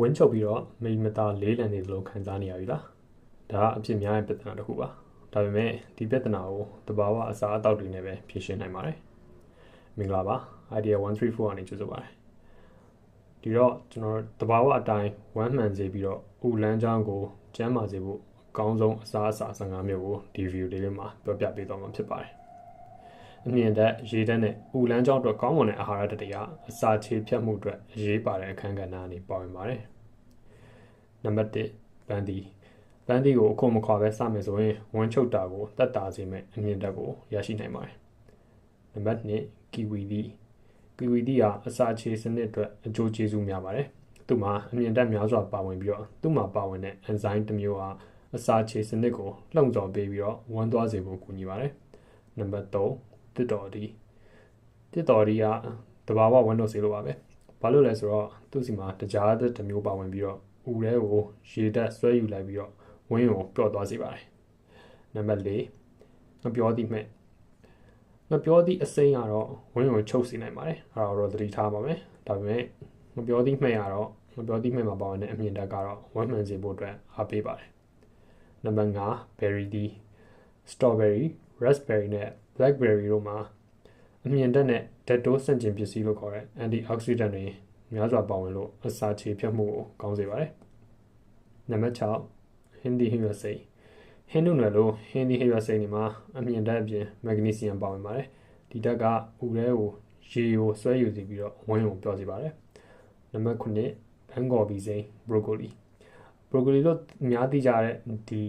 ဝင်းချုပ်ပြီးတော့မိမသားလေးလံနေသလိုခံစားနေရပြီလားဒါကအဖြစ်များတဲ့ပြဿနာတစ်ခုပါဒါပေမဲ့ဒီပြဿနာကိုတဘာဝအစားအသောက်တွေနဲ့ပဲဖြေရှင်းနိုင်ပါတယ်မင်္ဂလာပါ idea 134ကနေကြိုဆိုပါတယ်ဒီတော့ကျွန်တော်တဘာဝအတိုင်းဝမ်းမှန်စေပြီးတော့ဥလန်းချောင်းကိုကျမ်းမာစေဖို့အကောင်းဆုံးအစားအစာ15မျိုးကိုဒီ view လေးလေးမှာပြောပြပေးသွားမှာဖြစ်ပါတယ် အမြင့်တက်ရေတက်နဲ့ဥလန်းချောင်းအတွက်ကောင်းမွန်တဲ့အာဟာရဓာတ်တွေကအစာချေဖြတ်မှုအတွက်အရေးပါတဲ့အခန်းကဏ္ဍအနေပါဝင်ပါတယ်နံပါတ်1ပန်းတီပန်းတီကိုအခုမခွာပဲစမယ်ဆိုရင်ဝမ်းချုပ်တာကိုတက်တာစေမဲ့အမြင့်တက်ကိုရရှိနိုင်ပါတယ်နံပါတ်2ကီဝီတီကီဝီတီဟာအစာချေစနစ်အတွက်အကျိုးကျေးဇူးများပါတယ်သူ့မှာအမြင့်တက်များစွာပါဝင်ပြီးတော့သူ့မှာပါဝင်တဲ့အန်ဇိုင်းတစ်မျိုးဟာအစာချေစနစ်ကိုလှုံ့ဆော်ပေးပြီးတော့ဝမ်းသွားစေဖို့ကူညီပါတယ်နံပါတ်3 တစ်တော်ဒီတစ်တော်ဒီကတဘာဝဝမ်းတော့စေလို့ပါပဲဘာလို့လဲဆိုတော့သူ့စီမှာတကြားတစ်မျိုးပါဝင်ပြီးတော့ဥထဲကိုရေတက်ဆွဲယူလိုက်ပြီးတော့ဝင်းကိုပျော့သွားစေပါတယ်နံပါတ်4မပြောသည့်မဲ့မပြောသည့်အစိမ်းကတော့ဝင်းကိုချုပ်စေနိုင်ပါတယ်အဲ့ဒါတော့သတိထားပါမယ်ဒါပေမဲ့မပြောသည့်မဲ့ကတော့မပြောသည့်မဲ့မှာပါဝင်တဲ့အမြင့်တက်ကတော့ဝမ်းမှန်စေဖို့အတွက်အားပေးပါတယ်နံပါတ်5 berry D strawberry raspberry နဲ့ blackberry တို့မှာအမြင့်တက်နဲ့ဓာတ်တိုးဆန့်ကျင်ပစ္စည်းလို့ခေါ်တဲ့ antioxidant တွေများစွာပါဝင်လို့အစာချေဖြတ်မှုကိုကောင်းစေပါတယ်နံပါတ်6ဟင်းဒီဟိရစိတ်ဟင်းနုနယ်လို့ဟင်းဒီဟိရစိတ်နေမှာအမြင့်တက်အပြင်မက်ဂနီဆီယမ်ပါဝင်ပါတယ်ဒီဓာတ်ကဥထဲကိုရေကိုဆွဲယူစီပြီးတော့ဝင်းကိုပျော့စေပါတယ်နံပါတ်9ဘန်ဂော်ဘီစိန်ဘရိုကိုလီဘရိုကိုလီလို့အများသိကြတဲ့ဒီ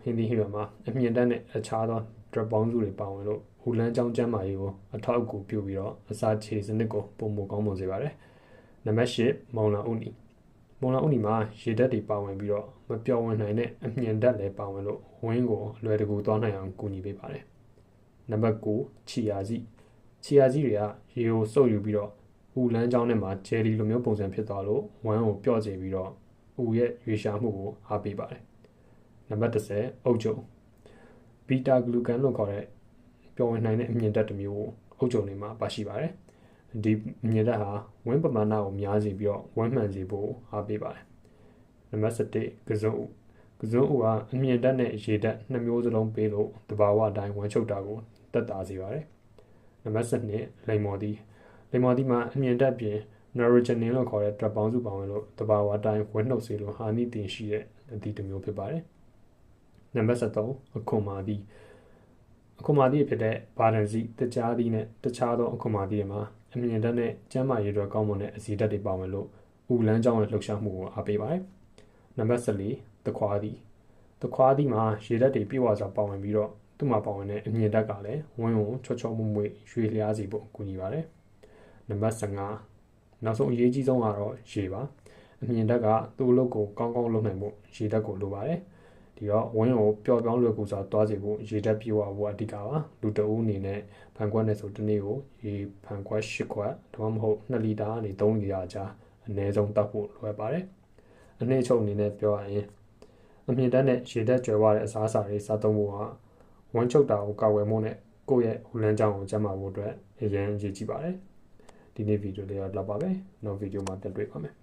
ဟင်းဒီဟိရမှာအမြင့်တက်နဲ့အခြားသော drop ပေါင်းစုတွေပါဝင်လို့ဟူလန်းချောင်းကျမ်းမာရေးကိုအထောက်အကူပြုပြီးတော့အစာခြေစနစ်ကိုပုံမကောင်းမွန်စေပါတယ်နံပါတ်၈မောင်လာဥနီမုံလာဥနီမှာရေဓာတ်တွေပါဝင်ပြီးတော့မပျော်ဝင်နိုင်တဲ့အမြင့်ဓာတ်လည်းပါဝင်လို့ဝင်းကိုအလွယ်တကူသွားနိုင်အောင်ကူညီပေးပါတယ်နံပါတ်9ချီယာကြီးချီယာကြီးတွေကရေကိုစုပ်ယူပြီးတော့ဥလန်းချောင်းထဲမှာဂျယ်လီလိုမျိုးပုံစံဖြစ်သွားလို့ဝမ်းကိုပျော့စေပြီးတော့ဥရဲ့ရွေရှာမှုကိုအားပေးပါတယ်နံပါတ်10အုတ်ကျုံ ဘီတာဂလူကန်လို့ခေါ်တဲ့ပျော်ဝင်နိုင်တဲ့အမြင့်ဓာတ်တစ်မျိုးကိုအုတ်ကျုံတွေမှာပါရှိပါတယ်ဒီမြင်တတ်ဟာဝင်းပမာဏကိုများစေပြီးတော့ဝမ်းမှန်စေဖို့အားပေးပါတယ်နံပါတ်7ကစုံဥကစုံဥကအမြင့်တက်နဲ့ရေတက်နှစ်မျိုးစလုံးပေးလို့တဘာဝအတိုင်းဝမ်းချုပ်တာကိုတက်တာစေပါတယ်နံပါတ်7လိမ္မော်သီးလိမ္မော်သီးမှာအမြင့်တက်ပြင် neurogenin လို့ခေါ်တဲ့ဓာတ်ပေါင်းစုပါဝင်လို့တဘာဝအတိုင်းဝမ်းနှုတ်စေလို့ဟာနိတင်ရှိတဲ့အသီးတစ်မျိုးဖြစ်ပါတယ် နံပါတ်73အခွန်မာသီးအခွန်မာသီးဖြစ်တဲ့ဘာဒန်စီတကြားသီးနဲ့တခြားသောအခွန်မာသီးတွေမှာအမြင့်ဓာတ်နဲ့ကျန်းမာရေးအတွက်ကောင်းမွန်တဲ့အစီဓာတ်တွေပါဝင်လို့ဥလန်းကြောင်းရဲ့လှုပ်ရှားမှုကိုအားပေးပါတယ်။နံပါတ်14သခွားသည်သခွားသည်မှာရေဓာတ်တွေပြည့်ဝစွာပါဝင်ပြီးတော့သူ့မှာပါဝင်တဲ့အမြင့်ဓာတ်ကလည်းဝင်းဝန်းချောချောမွမွေရွှေလျားစီဖို့ကူညီပါတယ်။နံပါတ်15နောက်ဆုံးအရေးကြီးဆုံးကတော့ရေပါ။အမြင့်ဓာတ်ကသူ့အလုပ်ကိုကောင်းကောင်းလုပ်နိုင်ဖို့ရေဓာတ်ကိုလိုပါတယ်။ ဒီတော့ဝင်းကိုပျော်ပြောင်းလွယ်ကူစွာတွားစေဖို့ရေတက်ပြေဝဖို့အဓိကပါလူတအူးအနေနဲ့ဖန်ခွက်နဲ့ဆိုတနေ့ကိုရေဖန်ခွက်၈ခွက်ဒါမှမဟုတ်2လီတာကနေ3လီတာကြာအနည်းဆုံးတောက်ဖို့လွယ်ပါတယ်အနည်းချုပ်အနေနဲ့ပြောရရင်အမြင့်တက်နဲ့ရေတက်ကျွယ်ဝတဲ့အစားအစာတွေစားသုံးဖို့ဟာဝမ်းချုပ်တာကိုကာဝယ်မှုနဲ့ကိုယ့်ရဲ့ဟူလန်းကြောင်းကိုကျန်းမာဖို့အတွက်အရင်အရေးကြီးပါတယ်ဒီနေ့ဗီဒီယိုလေးတော့လောက်ပါပဲနောက်ဗီဒီယိုမှာပြန်တွေ့ပါမယ်